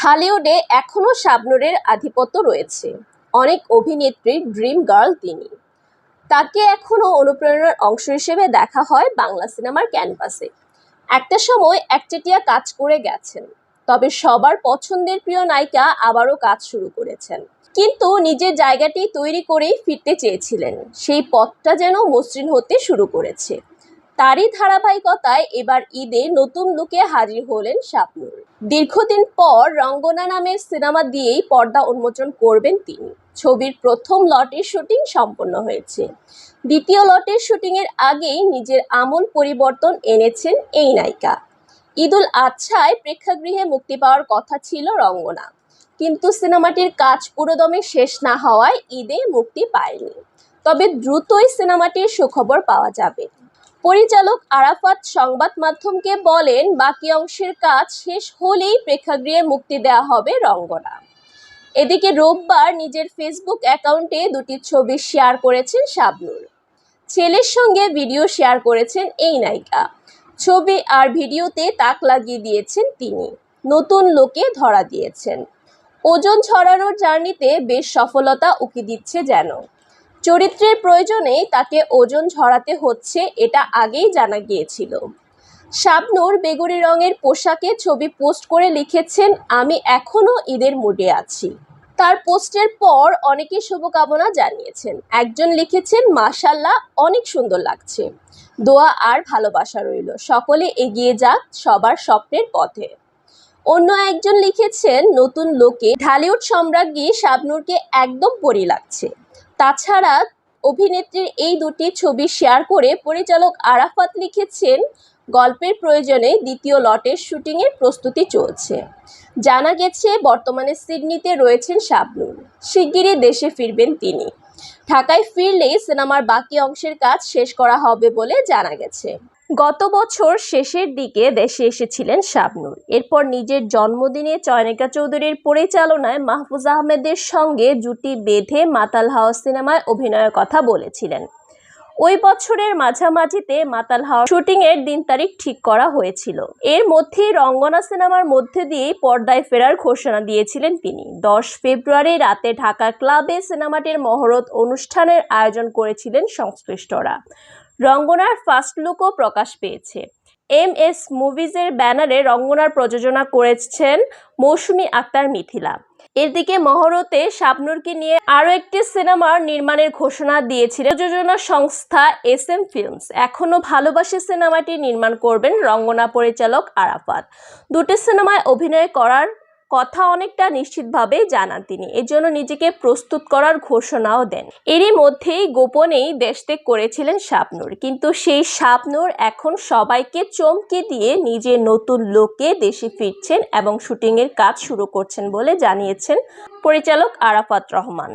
ঢালিউডে এখনও শাবনূরের আধিপত্য রয়েছে। অনেক অভিনেত্রীর ড্রিম গার্ল তিনি। তাকে এখনও অনুপ্রেরণার অংশ হিসেবে দেখা হয় বাংলা সিনেমার ক্যানভাসে। একটা সময় একচেটিয়া কাজ করে গেছেন, তবে সবার পছন্দের প্রিয় নায়িকা আবারও কাজ শুরু করেছেন। কিন্তু নিজের জায়গাটি তৈরি করেই ফিরতে চেয়েছিলেন। সেই পথটা যেন মসৃণ হতে শুরু করেছে। তারই ধারাবাহিকতায় এবার ঈদে নতুন লুকে হাজির হলেন শাবনূর দীর্ঘদিন পর রঙ্গনা নামের সিনেমা দিয়েই পর্দা উন্মোচন করবেন তিনি। ছবির প্রথম লটের শুটিং সম্পন্ন হয়েছে। দ্বিতীয় লটের শুটিংয়ের আগেই নিজের আমূল পরিবর্তন এনেছেন এই নায়িকা। ঈদুল আচ্ছায় প্রেক্ষাগৃহে মুক্তি পাওয়ার কথা ছিল রঙ্গনা। কিন্তু সিনেমাটির কাজ পুরোদমে শেষ না হওয়ায় ঈদে মুক্তি পায়নি। তবে দ্রুতই সিনেমাটির সুখবর পাওয়া যাবে। পরিচালক আরাফাত সংবাদ মাধ্যমকে বলেন, বাকি অংশের কাজ শেষ হলেই প্রেক্ষাগৃহে মুক্তি দেওয়া হবে রঙ্গনা। এদিকে রোববার নিজের ফেসবুক অ্যাকাউন্টে দুটি ছবি শেয়ার করেছেন শাবনূর। ছেলের সঙ্গে ভিডিও শেয়ার করেছেন এই নায়িকা। ছবি আর ভিডিওতে তাক লাগিয়ে দিয়েছেন তিনি। নতুন লোকে ধরা দিয়েছেন। ওজন ছড়ানোর জার্নিতে বেশ সফলতা উকি দিচ্ছে যেন। চরিত্রের প্রয়োজনে তাকে ওজন ঝরাতে হচ্ছে এটা আগেই জানা গিয়েছিল। শাবনূর বেগুনি রঙের পোশাকে ছবি পোস্ট করে লিখেছেন, আমি এখনও ঈদের মুডে আছি। তার পোস্টের পর অনেকে শুভকামনা জানিয়েছেন। একজন লিখেছেন মাশাল্লাহ অনেক সুন্দর লাগছে। দোয়া আর ভালোবাসা রইল। সকলে এগিয়ে যাক সবার স্বপ্নের পথে। অন্য একজন লিখেছেন, নতুন লোকে ঢালিউড সম্রাজ্ঞী শাবনূরকে একদম পরি লাগছে। তাছাড়া অভিনেত্রীর এই দুটি ছবি শেয়ার করে পরিচালক আরাফাত লিখেছেন গল্পের প্রয়োজনে দ্বিতীয় লটের শুটিংয়ের প্রস্তুতি চলছে। জানা গেছে, বর্তমানে সিডনিতে রয়েছেন শাবনূর। শিগগিরই দেশে ফিরবেন তিনি। ঢাকায় ফিরলেই সিনেমার বাকি অংশের কাজ শেষ করা হবে বলে জানা গেছে। গত বছর শেষের দিকে দেশে এসেছিলেন শাবনূর। এরপর নিজের জন্মদিনে চয়নিকা চৌধুরীর পরিচালনায় মাহফুজ আহমেদের সঙ্গে জুটি বেঁধে মাতাল হাওয়া সিনেমায় অভিনয়ের কথা বলেছিলেন। ওই বছরের মাঝামাঝিতে মাতাল হাওয়া শুটিংয়ের দিন তারিখ ঠিক করা হয়েছিল। এর মধ্যেই রঙ্গনা সিনেমার মধ্যে দিয়েই পর্দায় ফেরার ঘোষণা দিয়েছিলেন তিনি। দশ ফেব্রুয়ারি রাতে ঢাকা ক্লাবে সিনেমাটির মহরত অনুষ্ঠানের আয়োজন করেছিলেন সংশ্লিষ্টরা। রঙ্গনার ফার্স্ট লুকও প্রকাশ পেয়েছে। এম এস মুভিজের ব্যানারে রঙ্গনার প্রযোজনা করেছেন মৌসুমি আক্তার মিথিলা। এদিকে মহরতে শাবনুরকে নিয়ে আরও একটি সিনেমার নির্মাণের ঘোষণা দিয়েছিল প্রযোজনা সংস্থা এস এম ফিল্মস। এখনও ভালোবাসে সিনেমাটি নির্মাণ করবেন রঙ্গনা পরিচালক আরাফাত। দুটি সিনেমায় অভিনয় করার কথা অনেকটা নিশ্চিতভাবে জানান তিনি। এজন্য নিজেকে প্রস্তুত করার ঘোষণাও দেন। এরই মধ্যেই গোপনেই দেশত্যাগ করেছিলেন শাবনূর কিন্তু সেই শাবনূর এখন সবাইকে চমকে দিয়ে নিজের নতুন লোকে দেশে ফিরছেন এবং শুটিংয়ের কাজ শুরু করছেন বলে জানিয়েছেন পরিচালক আরাফাত রহমান।